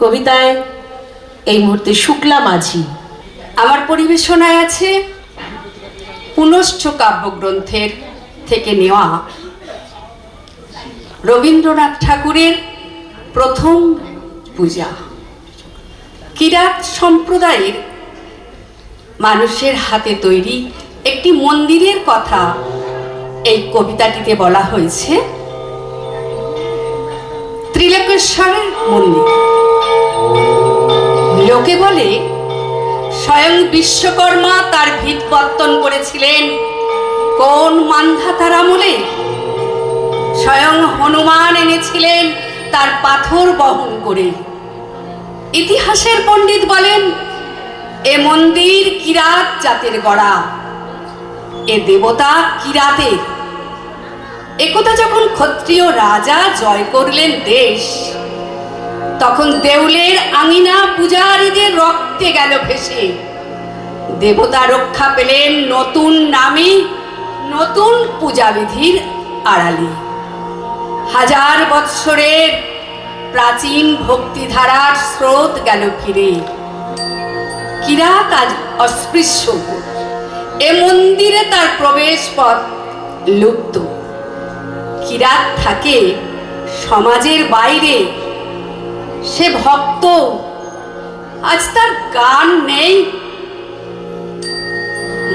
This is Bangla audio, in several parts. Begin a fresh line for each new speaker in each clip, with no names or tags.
কবিতায় এই মুহূর্তে শুক্লা মাঝি।
আমার পরিবেশনায় আছে পুনশ্চ কাব্যগ্রন্থের থেকে নেওয়া রবীন্দ্রনাথ ঠাকুরের প্রথম পূজা। কিরাত সম্প্রদায়ের মানুষের হাতে তৈরি একটি মন্দিরের কথা এই কবিতাটিতে বলা হয়েছে। ত্রিলোকেশ্বরের মন্দির লোকে বলে, স্বয়ং বিশ্বকর্মা তার ভিত পত্তন করেছিলেন। কোন মান্ধাতার আমলে? স্বয়ং হনুমান এনেছিলেন তার পাথর বহন করে। ইতিহাসের পণ্ডিত বলেন, এ মন্দির কিরাত জাতের গড়া। এ দেবতা কিরাতের একথা যখন ক্ষত্রিয় রাজা জয় করলেন দেশ, তখন দেউলের আঙিনা পূজারীদের রক্তে গেল ভেসে। দেবতা রক্ষা পেলেন নতুন নামে নতুন পূজাবিধির আড়ালে। হাজার বৎসরের প্রাচীন ভক্তিধারার স্রোত গেল ফিরে কিরাত আজ অস্পৃশ্য এ মন্দিরে তার প্রবেশ পথ লুপ্ত। কিরাত থাকে সমাজের বাইরে। সে ভক্ত, আজ তার গান নেই।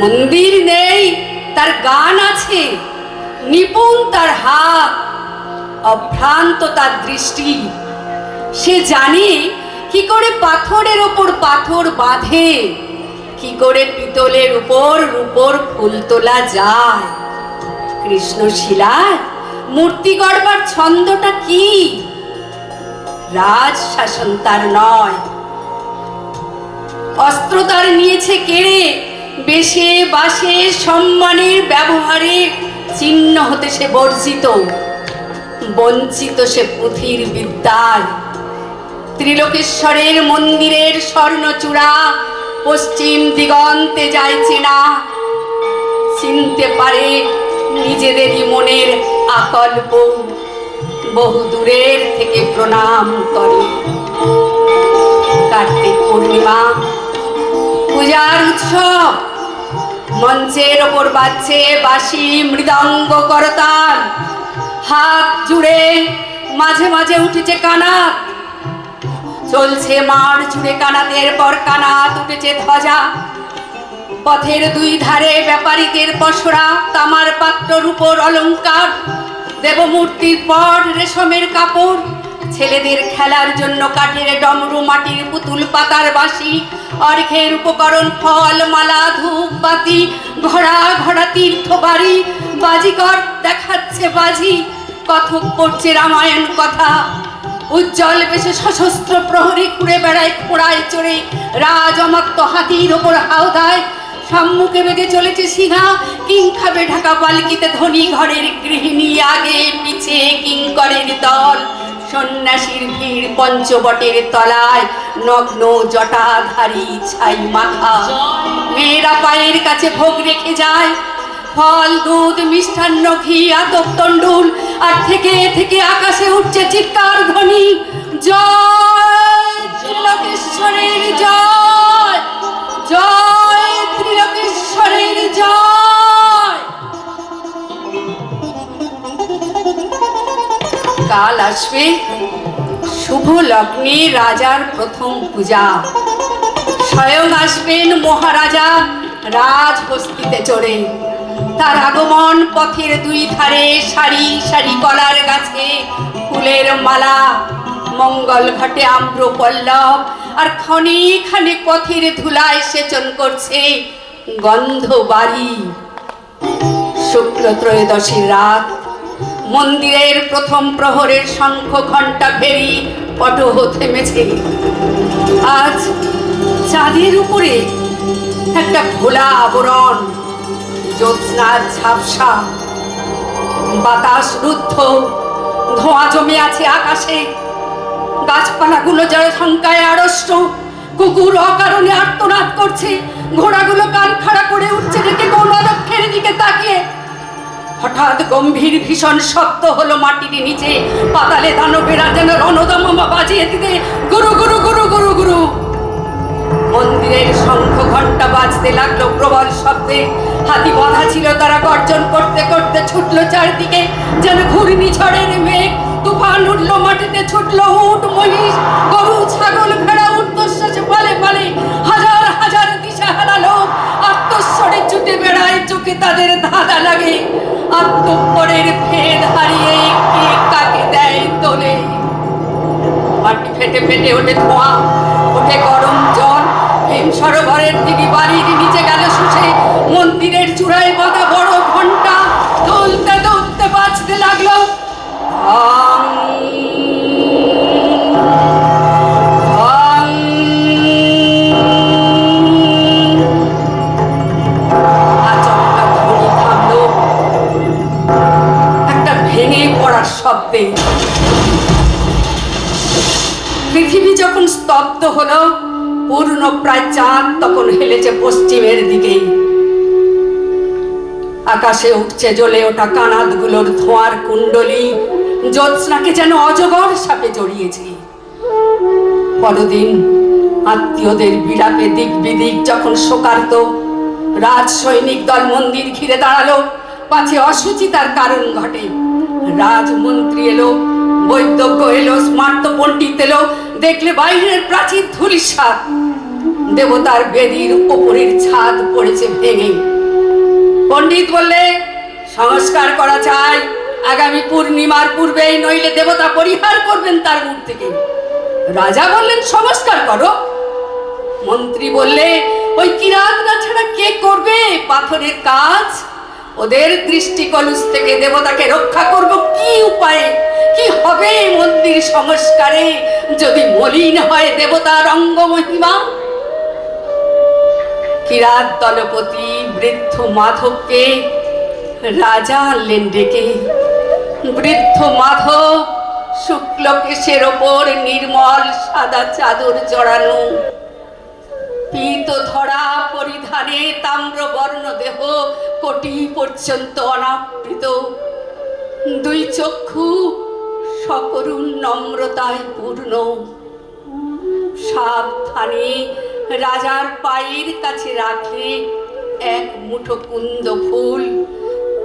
মন্দির নেই, তার গান আছে। নিপুণ তার হাত, অভ্রান্ত তার দৃষ্টি। সে জানে কি করে পাথরের ওপর পাথর বাঁধে, কি করে পিতলের উপর রূপর ফুল তোলা যায়। কৃষ্ণশিলায় মূর্তি গড়বার ছন্দটা কি? রাজ শাসন তার নয়। অস্ত্র তার নিয়েছে কেড়ে, বেশে বাসে সম্মানের ব্যবহারে চিহ্ন হতে সে বর্জিত। বঞ্চিত সে পুঁথির বিদ্যায়। ত্রিলোকেশ্বরের মন্দিরের স্বর্ণচূড়া পশ্চিম দিগন্তে যায় চেনা। চিনতে পারে নিজেদেরই মনের আকল্প বহু দূরের থেকে প্রণাম করে। কার্তিক পূর্ণিমা, পূজার উৎসব, মঞ্চের ওপর বাজছে বাসি মৃদঙ্গ করতাল। হাত জুড়ে মাঝে মাঝে উঠেছে কানাত। চলছে মার জুড়ে কানাতের পর কানাত উঠেছে ধ্বজা। পথের দুই ধারে ব্যাপারীদের পসরা তামার পাত্রর উপর অলংকার। দেবমূর্তির পর রেশমের কাপড়। ছেলেদের খেলার জন্য কাঠের ডমরু, মাটির পুতুল, পাতার বাঁশি, অর্ঘের উপকরণ, ফল, মালা ধূপ বাতি ঘোড়া ঘোড়া তীর্থ বাড়ি বাজিকর দেখাচ্ছে বাজি। কথক পড়ছে রামায়ণ কথা। উজ্জ্বল বেশে সশস্ত্র প্রহরী ঘুরে বেড়ায় খোড়ায় চড়ে। রাজ অমাত্য হাতির ওপর হাওদায় সম্মুখে বেগে চলেছে সিংহা। কিং খাবে ঢাকা পালকিতে ধনী ঘরের গৃহিণী আগে পিছে কিঙ্করের দল। সন্ন্যাসীর ভিড় পঞ্চবটের তলায়, নগ্ন জটাধারী ছাই মাখা মেয়েরা পায়ের কাছে ভোগ রেখে যায়। ফল, দুধ, মিষ্টান্ন, ঘি, আতপ, তণ্ডুল। আর থেকে থেকে আকাশে উঠছে চিৎকার ধ্বনি। জয়! কাল আসবে। শুভ লগ্নে রাজার প্রথম পূজা। স্বয়ং আসবেন মহারাজা রাজহস্তিতে চড়ে। তার আগমন পথের দুই ধারে সারি সারি কলার গাছে ফুলের মালা। মঙ্গল ঘটে আম্র পল্লব আর ক্ষণে খানে পথের ধুলায় সেচন করছে গন্ধ বাড়ি শুক্ল ত্রয়োদশীর রাত। মন্দিরের প্রথম প্রহরের শঙ্খ ঘণ্টা ফেরি পটহ থেমেছে। আজ চাঁদের উপরে একটা খোলা আবরণ, জ্যোৎস্নার ঝাপসা, বাতাস রুদ্ধ, ধোঁয়া জমে আছে আকাশে। গাছপালাগুলো যারা শঙ্কায় আড়ষ্ট, কুকুর অকারণে আর্তনাদ করছে, ঘোড়াগুলো হঠাৎ গম্ভীর ভীষণ শক্ত হলো মাটির নিচে। পাতালে দানবেরা যেন রণদম বাজিয়ে দিতে। গুরু গুরু গুরু গুরু গুরু। মন্দিরের শঙ্খ ঘণ্টা বাজতে লাগল প্রবল শব্দে। হাতি বাঁধা ছিল তারা গর্জন করতে করতে ছুটলো চারদিকে। যেন ঘূর্ণি ঝড়ের মেঘ, তুফান উঠল মাটিতে, ছুটলো উঠ মহিষ, গরু চোখে তাদের ধাঁধা লাগে। আত্মপরের ভেদ হারিয়ে কে কাকে দেয় তোলে মাটি ফেটে ফেটে ওঠে ধোঁয়া, ওঠে গরম জল। হিম সরোবরের দিকে বাড়ির নিচে গেল শুষে মন্দিরের চূড়ায় বাঁধা পড়ার শব্দে। পৃথিবী যখন স্তব্ধ হলো, পূর্ণ প্রায় চাঁদ তখন হেলেছে পশ্চিমের দিকে। আকাশে উঠছে, জ্বলে ওঠা কানাতগুলোর ধোঁয়ার কুণ্ডলি। জ্যোৎস্নাকে যেন অজগর সাপে জড়িয়েছে। পরদিন আত্মীয়দের বিলাপে দিক বিদিক যখন শোকার্ত রাজ সৈনিক দল মন্দির ঘিরে দাঁড়াল, পাছে অসুচিতার কারণ ঘটে। রাজমন্ত্রী এলো বৈদ্যজ্ঞ এলো, স্মার্ত পণ্ডিত এলো, দেখলে বাইরের প্রাচীর ধুলিসাত দেবতার বেদির ওপরের ছাদ পড়েছে ভেঙে। পণ্ডিত বললে, সংস্কার করা চাই। আগামী পূর্ণিমার পূর্বেই নইলে দেবতা পরিহার করবেন তার মুখ থেকে রাজা বললেন, সংস্কার করো। মন্ত্রী বললে, ওই কিরাতরা ছাড়া কে করবে? পাথরের কাজ? ওদের দৃষ্টি কলুষ থেকে দেবতাকে রক্ষা করব কি উপায়ে? কি হবে মন্দির সংস্কারে যদি মলিন হয় দেবতার অঙ্গ মহিমা কিরাত দলপতি বৃদ্ধ মাধবকে, রাজা আনলেন ডেকে বৃদ্ধ মাধব শুক্লকেশের ওপর নির্মল সাদা চাদর জড়ানো। পীত ধরা পরিধানে তাম্র বর্ণ দেহ কোটি পর্যন্ত অনাবৃত। দুই চক্ষু সকরুণ নম্রতায় পূর্ণ। সাবধানে রাজার পায়ের কাছে রাখে এক মুঠো কুন্দ ফুল।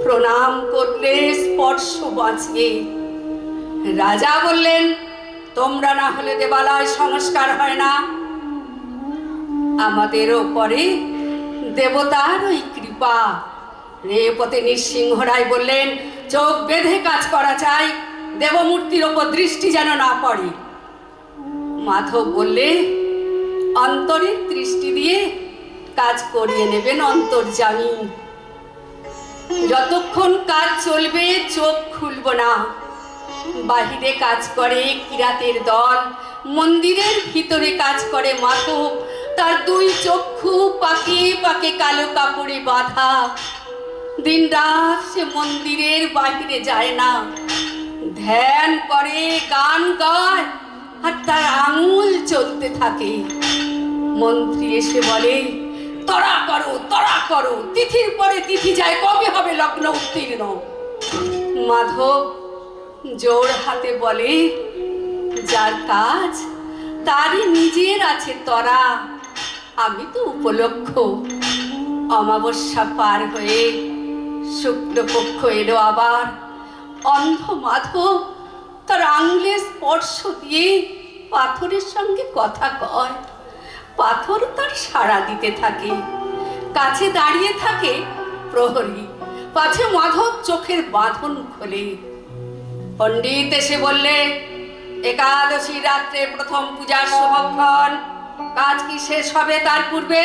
প্রণাম করলে স্পর্শ বাঁচে। রাজা বললেন, তোমরা না হলে দেবালয় সংস্কার হয় না। আমাদের ওপরে দেবতার ওই কৃপা। রেপতে নৃসিংহ রায় বললেন, চোখ বেঁধে কাজ করা চাই, দেবমূর্তির ওপর দৃষ্টি যেন না পড়ে। মাধব বললে, অন্তরের দৃষ্টি দিয়ে কাজ করিয়ে নেবেন অন্তর্জামী যতক্ষণ কাজ চলবে, চোখ খুলব না। বাহিরে কাজ করে কিরাতের দল, মন্দিরের ভিতরে কাজ করে মাধব। তার দুই চক্ষু পাকে পাকে কালো কাপড়ে বাঁধা। দিন রাত সে মন্দিরের বাহিরে যায় না। ধ্যান করে, গান গায়, আর তার আঙুল চলতে থাকে। মন্ত্রী এসে বলে, তড়া করো তড়া করো, তিথির পরে তিথি যায়, কবে হবে লগ্ন উত্তীর্ণ? মাধব জোর হাতে বলে, যার কাজ, তারই নিজের আছে তরা। আমি তো উপলক্ষ। অমাবস্যা পার হয়ে শুক্লপক্ষ এলো আবার। অন্ধ মাধব তার আঙুলে স্পর্শ দিয়ে পাথরের সঙ্গে কথা কয়। পাথর তার সাড়া দিতে থাকে। কাছে দাঁড়িয়ে থাকে প্রহরী। পাছে মাধব চোখের বাঁধন খোলে। পণ্ডিত এসে বললে, একাদশী রাত্রে প্রথম পূজার শুভক্ষণ কাজ কি শেষ হবে তার পূর্বে?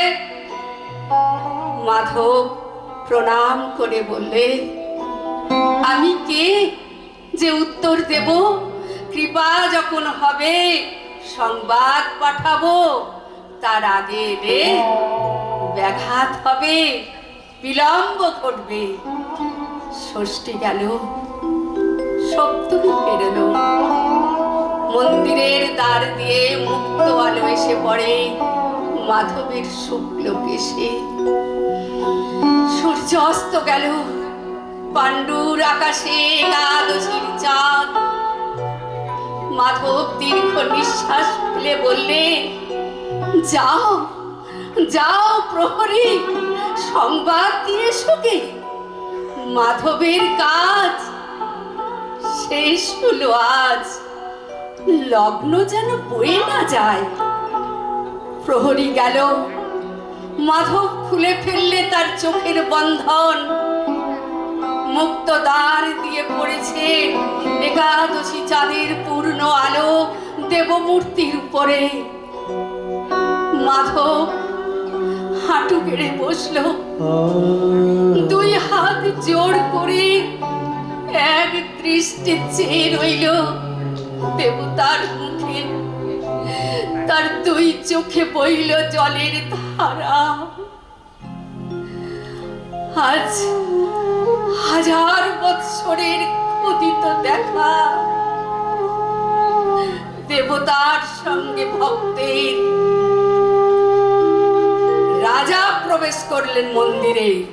মাধব প্রণাম করে বললে, আমি কে যে উত্তর দেব? কৃপা যখন হবে, সংবাদ পাঠাবো। তার আগে রে ব্যাঘাত হবে, বিলম্ব ঘটবে। ষষ্ঠী গেল, সপ্তমী পেরোলো। মন্দিরের দ্বার দিয়ে মুক্ত আলো এসে পড়ে মাধবের শুক্ল কেশে সূর্য অস্ত গেল, পাণ্ডুর আকাশে একাদশীর চাঁদ। মাধব দীর্ঘ নিঃশ্বাস ফেলে বললে, যাও যাও প্রহরী, সংবাদ দিয়ে এসোগে মাধবের কাজ শেষ হলো আজ। লগ্ন যেন বয়ে না যায়। প্রহরী গেল। মাধব খুলে ফেললে তার চোখের বন্ধন। মুক্ত দ্বার দিয়ে পড়েছে একাদশী চাঁদের পূর্ণ আলো দেবমূর্তির উপরে। মাধব হাঁটু গেড়ে বসল। দুই হাত জোর করে এক দৃষ্টি চেয়ে রইল। দেবতার মুখে। তার দুই চোখে বইল জলের ধারা। আজ হাজার বৎসরের ক্ষুদিত দেখা। দেবতার সঙ্গে ভক্তের। রাজা প্রবেশ করলেন মন্দিরে।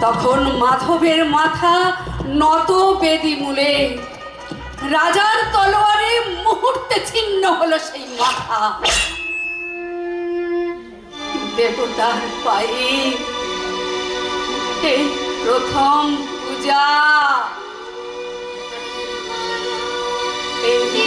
তখন মাধবের মাথা নত বেদি মূলে রাজার তলোয়ারে মুহূর্তে ছিন্ন হলো সেই মাথা। দেবতার পায়ে এই প্রথম পূজা। এই